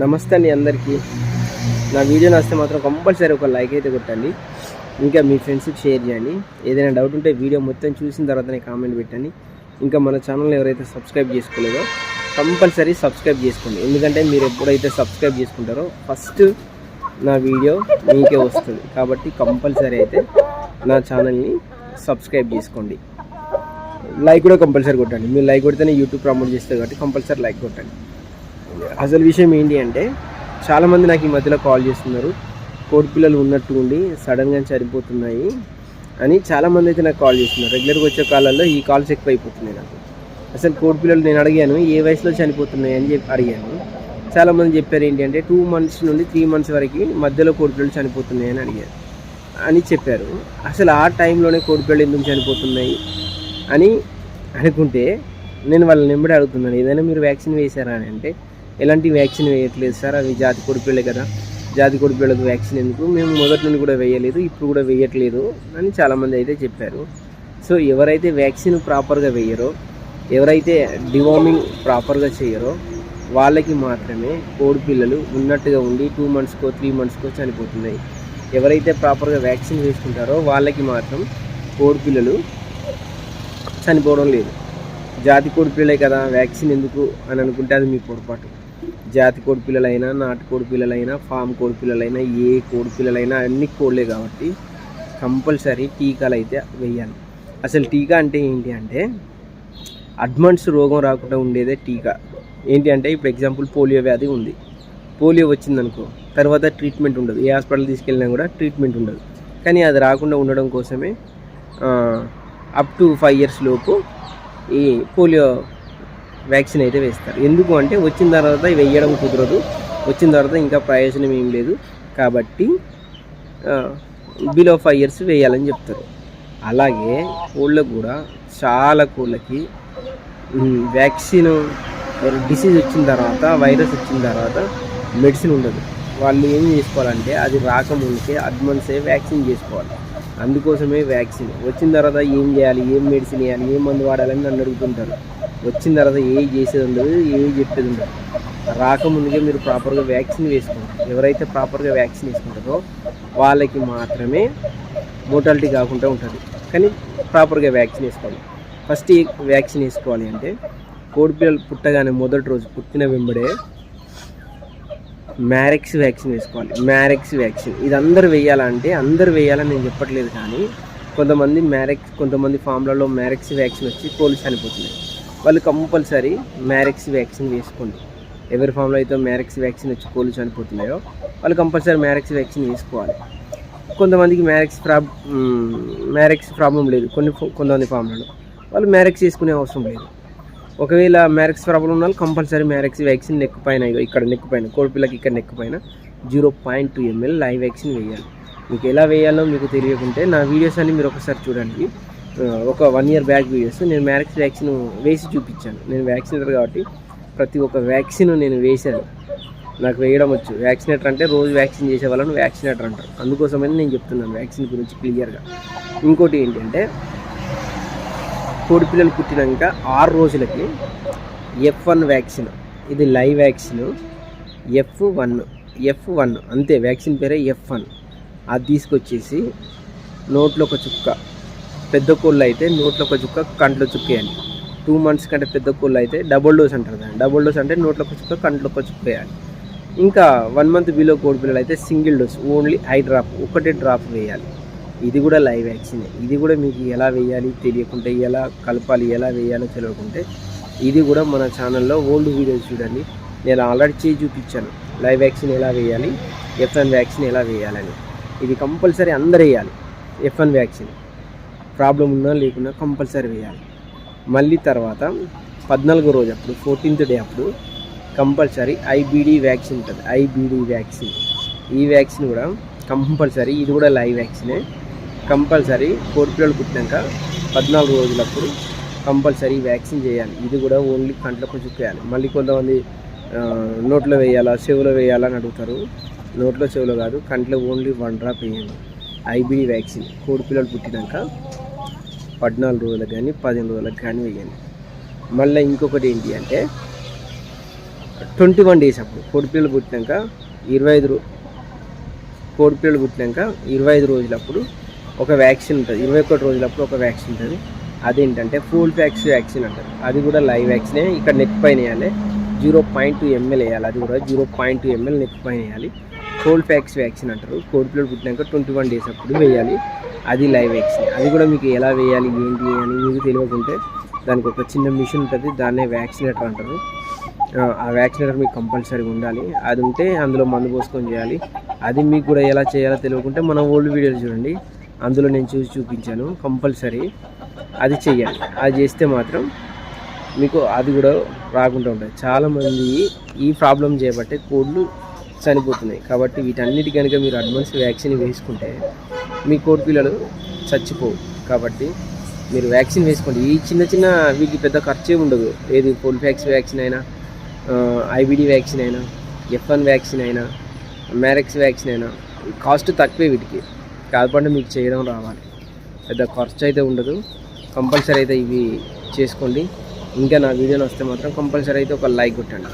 నమస్తే అండి అందరికీ. నా వీడియో నచ్చితే మాత్రం కంపల్సరీ ఒక లైక్ అయితే కొట్టండి. ఇంకా మీ ఫ్రెండ్స్కి షేర్ చేయండి. ఏదైనా డౌట్ ఉంటే వీడియో మొత్తం చూసిన తర్వాతనే కామెంట్ పెట్టండి. ఇంకా మన ఛానల్ని ఎవరైతే సబ్స్క్రైబ్ చేసుకోలేదో కంపల్సరీ సబ్స్క్రైబ్ చేసుకోండి. ఎందుకంటే మీరు ఎప్పుడైతే సబ్స్క్రైబ్ చేసుకుంటారో ఫస్ట్ నా వీడియో మీకే వస్తుంది. కాబట్టి కంపల్సరీ అయితే నా ఛానల్ని సబ్స్క్రైబ్ చేసుకోండి. లైక్ కూడా కంపల్సరీ కొట్టండి. మీరు లైక్ కొడితేనే యూట్యూబ్ ప్రమోట్ చేస్తారు కాబట్టి కంపల్సరీ లైక్ కొట్టండి. అసలు విషయం ఏంటి అంటే చాలామంది నాకు ఈ మధ్యలో కాల్ చేస్తున్నారు. కోడి పిల్లలు ఉన్నట్టు ఉండి సడన్గా చనిపోతున్నాయి అని చాలామంది అయితే నాకు కాల్ చేస్తున్నారు. రెగ్యులర్గా వచ్చే కాలాల్లో ఈ కాల్స్ ఎక్కువ అయిపోతున్నాయి నాకు. అసలు కోడి పిల్లలు నేను అడిగాను ఏ వయసులో చనిపోతున్నాయి అని చెప్పి అడిగాను. చాలామంది చెప్పారు ఏంటి అంటే టూ మంత్స్ నుండి త్రీ మంత్స్ వరకు మధ్యలో కోడి పిల్లలు చనిపోతున్నాయి అని అడిగారు. అని చెప్పారు. అసలు ఆ టైంలోనే కోడి పిల్లలు ఎందుకు చనిపోతున్నాయి అని అనుకుంటే నేను వాళ్ళని వెంబడి అడుగుతున్నాను. ఏదైనా మీరు వ్యాక్సిన్ వేశారా అని అంటే ఎలాంటి వ్యాక్సిన్ వేయట్లేదు సార్ అవి జాతి కొడిపిల్లే కదా. జాతి కొడిపిల్లలకు వ్యాక్సిన్ ఎందుకు? మేము మొదటి నుండి కూడా వేయలేదు ఇప్పుడు కూడా వేయట్లేదు అని చాలామంది అయితే చెప్పారు. సో ఎవరైతే వ్యాక్సిన్ ప్రాపర్గా వేయరో ఎవరైతే డివార్మింగ్ ప్రాపర్గా చేయరో వాళ్ళకి మాత్రమే కోడి పిల్లలు ఉన్నట్టుగా ఉండి టూ మంత్స్కో త్రీ మంత్స్కో చనిపోతున్నాయి. ఎవరైతే ప్రాపర్గా వ్యాక్సిన్ వేసుకుంటారో వాళ్ళకి మాత్రం కోడి పిల్లలు చనిపోవడం లేదు. జాతి కోడి పిల్లలే కదా వ్యాక్సిన్ ఎందుకు అని అనుకుంటే అది మీ పొరపాటు. జాతి కోడి పిల్లలైనా నాటు కోడి పిల్లలైనా ఫామ్ కోడి పిల్లలైనా ఏ కోడి పిల్లలైనా అన్ని కోళ్ళే కాబట్టి కంపల్సరీ టీకాలు అయితే వేయాలి. అసలు టీకా అంటే ఏంటి అంటే అడ్వాన్స్ రోగం రాకుండా ఉండేదే టీకా. ఏంటి అంటే ఇప్పుడు ఎగ్జాంపుల్ పోలియో వ్యాధి ఉంది. పోలియో వచ్చిందనుకో తర్వాత ట్రీట్మెంట్ ఉండదు. ఏ హాస్పిటల్ తీసుకెళ్ళినా కూడా ట్రీట్మెంట్ ఉండదు. కానీ అది రాకుండా ఉండడం కోసమే అప్ టు ఫైవ్ ఇయర్స్ లోపు ఈ పోలియో వ్యాక్సిన్ అయితే వేస్తారు. ఎందుకు అంటే వచ్చిన తర్వాత వేయడం కుదరదు. వచ్చిన తర్వాత ఇంకా ప్రయోజనం ఏం లేదు. కాబట్టి బిలో ఫైవ్ ఇయర్స్ వేయాలని చెప్తారు. అలాగే కోళ్ళకు కూడా చాలా కోళ్ళకి వ్యాక్సిన్ డిసీజ్ వచ్చిన తర్వాత వైరస్ వచ్చిన తర్వాత మెడిసిన్ ఉండదు. వాళ్ళు ఏం చేసుకోవాలంటే అది రాకముందుకే అడ్వాన్సే వ్యాక్సిన్ చేసుకోవాలి. అందుకోసమే వ్యాక్సిన్. వచ్చిన తర్వాత ఏం చేయాలి? ఏం మెడిసిన్ వేయాలి? ఏం మందు వాడాలని నన్ను అడుగుతుంటారు. వచ్చిన తర్వాత ఏ చేసేది ఉండదు ఏ చెప్పేది ఉండదు. రాకముందుకే మీరు ప్రాపర్గా వ్యాక్సిన్ వేసుకుంటారు. ఎవరైతే ప్రాపర్గా వ్యాక్సిన్ వేసుకుంటారో వాళ్ళకి మాత్రమే మోటాలిటీ కాకుండా ఉంటుంది. కానీ ప్రాపర్గా వ్యాక్సిన్ వేసుకోవాలి. ఫస్ట్ ఏ వ్యాక్సిన్ వేసుకోవాలి అంటే కోడిపిల్లలు పుట్టగానే మొదటి రోజు పుట్టిన వెంబడే మ్యారెక్స్ వ్యాక్సిన్ వేసుకోవాలి. మ్యారెక్స్ వ్యాక్సిన్ ఇది అందరు వేయాలంటే అందరు వేయాలని నేను చెప్పట్లేదు కానీ కొంతమంది మ్యారెక్స్ కొంతమంది ఫామ్లలో మ్యారెక్స్ వ్యాక్సిన్ వచ్చి కోళ్ళు చనిపోతున్నాయి వాళ్ళు కంపల్సరీ మ్యారెక్స్ వ్యాక్సిన్ వేసుకోండి. ఎవరి ఫామ్లో అయితే మ్యారెక్స్ వ్యాక్సిన్ వచ్చి కోళ్ళు చనిపోతున్నాయో వాళ్ళు కంపల్సరీ మ్యారెక్స్ వ్యాక్సిన్ వేసుకోవాలి. కొంతమందికి మ్యారెక్స్ ప్రాబ్ మ్యారెక్స్ ప్రాబ్లం లేదు. కొన్ని కొంతమంది ఫామ్లలో వాళ్ళు మ్యారెక్స్ వేసుకునే అవసరం లేదు. ఒకవేళ మ్యారెక్స్ ప్రాబ్లం ఉన్న కంపల్సరీ మ్యారెక్స్ వ్యాక్సిన్ నెక్ పైన ఇక్కడ నెక్ పైన కోడిపిల్లకి ఇక్కడ నెక్ పైన zero point two ml live vaccine వేయాలి. మీకు ఎలా వేయాలో మీకు తెలియకుంటే నా వీడియోస్ అన్ని మీరు ఒకసారి చూడండి. ఒక వన్ ఇయర్ బ్యాక్ వీడియోస్ నేను మ్యారక్స్ వ్యాక్సిన్ వేసి చూపించాను. నేను వ్యాక్సినేటర్ కాబట్టి ప్రతి ఒక్క వ్యాక్సిన్ నేను వేశాను. నాకు వేయడం వచ్చు. వ్యాక్సినేటర్ అంటే రోజు వ్యాక్సిన్ చేసే వాళ్ళని వ్యాక్సినేటర్ అంటారు. అందుకోసమని నేను చెప్తున్నాను వ్యాక్సిన్ గురించి క్లియర్గా ఇంకోటి ఏంటంటే కోడి పిల్లలు పుట్టినాక ఆరు రోజులకి ఎఫ్ వన్ వ్యాక్సిన్ ఇది live vaccine F one F one అంతే వ్యాక్సిన్ పేరే ఎఫ్ వన్ అది తీసుకొచ్చేసి నోట్లో ఒక చుక్క పెద్ద కోళ్ళు అయితే నోట్లో ఒక చుక్క కంట్లో చుక్కేయాలి టూ మంత్స్ కంటే పెద్ద కోళ్ళు అయితే డబుల్ డోస్ అంటారు దాన్ని. డబుల్ డోస్ అంటే నోట్లో ఒక చుక్క కంట్లో ఒక చుక్క వేయాలి ఇంకా వన్ మంత్ బిలో కోడి పిల్లలు అయితే single dose only eye drop ఒకటే డ్రాప్ వేయాలి. ఇది కూడా లైవ్ వ్యాక్సిన్ ఇది కూడా మీకు ఎలా వేయాలి తెలియకుంటే ఎలా కలపాలి ఎలా వేయాలో తెలియకుంటే ఇది కూడా మన ఛానల్లో ఓల్డ్ వీడియోస్ చూడండి. నేను ఆల్రెడీ చేసి చూపించాను. లైవ్ వ్యాక్సిన్ ఎలా వేయాలి ఎఫ్ఎన్ వ్యాక్సిన్ ఎలా వేయాలని. ఇది కంపల్సరీ అందరు వేయాలి. ఎఫ్ఎన్ వ్యాక్సిన్ ప్రాబ్లం ఉన్నా లేకున్నా కంపల్సరీ వేయాలి. మళ్ళీ తర్వాత పద్నాలుగో రోజు అప్పుడు ఫోర్టీన్త్ డే అప్పుడు కంపల్సరీ ఐబీడీ వ్యాక్సిన్ ఉంటుంది. IBD vaccine. ఈ వ్యాక్సిన్ కూడా కంపల్సరీ ఇది కూడా లైవ్ వ్యాక్సినే. కంపల్సరీ కోడి పిల్లలు పుట్టినాక పద్నాలుగు రోజులప్పుడు కంపల్సరీ వ్యాక్సిన్ చేయాలి. ఇది కూడా ఓన్లీ కంట్లోకి చుక్కేయాలి మళ్ళీ కొంతమంది నోట్లో వేయాలా చెవులో వేయాలా అని అడుగుతారు. నోట్లో చెవులో కాదు కంట్లో ఓన్లీ వన్ డ్రాప్ వేయండి. ఐబీడీ వ్యాక్సిన్ కోడి పిల్లలు పుట్టినాక పద్నాలుగు రోజులకు కానీ పదిహేను రోజులకు కానీ వేయండి. మళ్ళీ ఇంకొకటి ఏంటి అంటే ట్వంటీ వన్ డేస్ అప్పుడు కోడి పిల్లలు పుట్టినాక ఇరవై ఐదు రో కోడి పిల్లలు పుట్టినాక ఇరవై ఐదు రోజులప్పుడు ఒక వ్యాక్సిన్ ఉంటుంది. ఇరవై ఒకటి రోజులప్పుడు ఒక వ్యాక్సిన్ ఉంటుంది. అదేంటంటే ఫుల్ ఫ్యాక్స్ వ్యాక్సిన్ అంటారు. అది కూడా లైవ్ వ్యాక్సినే ఇక్కడ నెక్ పైన వేయాలి. జీరో పాయింట్ టూ ఎంఎల్ వేయాలి. అది కూడా zero point two ml neck పైన వేయాలి. కోల్డ్ ఫ్యాక్స్ వ్యాక్సిన్ అంటారు. కోడి పిల్లలు పుట్టినాక ట్వంటీ వన్ డేస్ అప్పుడు వేయాలి. అది లైవ్ వ్యాక్సిన్ అది కూడా మీకు ఎలా వేయాలి ఏంటి అని మీకు తెలియకుంటే దానికి ఒక చిన్న మిషన్ ఉంటుంది. దాన్నే వ్యాక్సినేటర్ అంటారు. ఆ, ఆ వ్యాక్సినేటర్ మీకు కంపల్సరీగా ఉండాలి. అది ఉంటే అందులో మందు పోసుకొని చేయాలి. అది మీకు కూడా ఎలా చేయాలో తెలియకుంటే మన ఓల్డ్ వీడియోలు చూడండి. అందులో నేను చూసి చూపించాను. కంపల్సరీ అది చెయ్యాలి. అది చేస్తే మాత్రం మీకు అది కూడా రాకుండా ఉంటుంది చాలామంది ఈ ప్రాబ్లం చేయబట్టే కోళ్ళు చనిపోతున్నాయి. కాబట్టి వీటన్నిటి కనుక మీరు అడ్వాన్స్ వ్యాక్సిన్ వేసుకుంటే మీ కోడి పిల్లలు చచ్చిపోవు. కాబట్టి మీరు వ్యాక్సిన్ వేసుకోండి. ఈ చిన్న చిన్న వీటికి పెద్ద ఖర్చే ఉండదు. ఏది పోల్ వ్యాక్సిన్ అయినా ఐబిడి వ్యాక్సిన్ అయినా ఎఫ్ఎన్ వ్యాక్సిన్ అయినా మ్యారెక్స్ వ్యాక్సిన్ అయినా కాస్ట్ తక్కువే వీటికి. కాకపోతే మీకు చేయడం రావాలి. పెద్ద ఖర్చు అయితే ఉండదు. కంపల్సరీ అయితే ఇవి చేసుకోండి. ఇంకా నా వీడియోని వస్తే మాత్రం కంపల్సరీ అయితే ఒక లైక్ కొట్టండి.